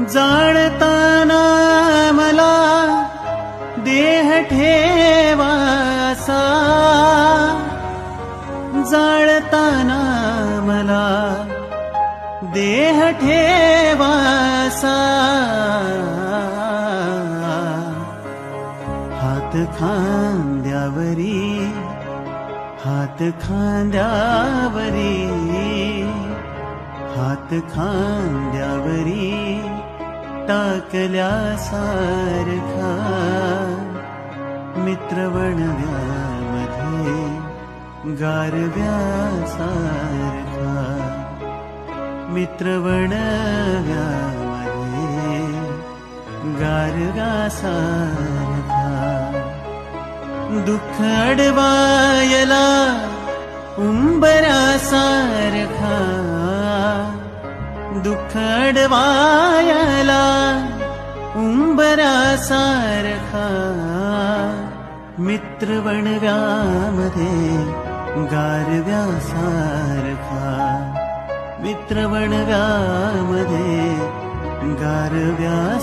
जाळताना मला देह ठेवासा जाळताना मला देह ठेवासा हात खांद्यावरी हात खांद्यावरी हात खांद्यावरी कल्या सारखा मित्रवण्याधे गारव्या सारखा मित्रवणे गारगा सारखा दुख अडवायलाम्बरा सारखा दुःख अडवायला उंबरासारखा मित्रवणव्यामध्ये गारव्यासारखा मित्रवणव्यामध्ये गारव्यासारखा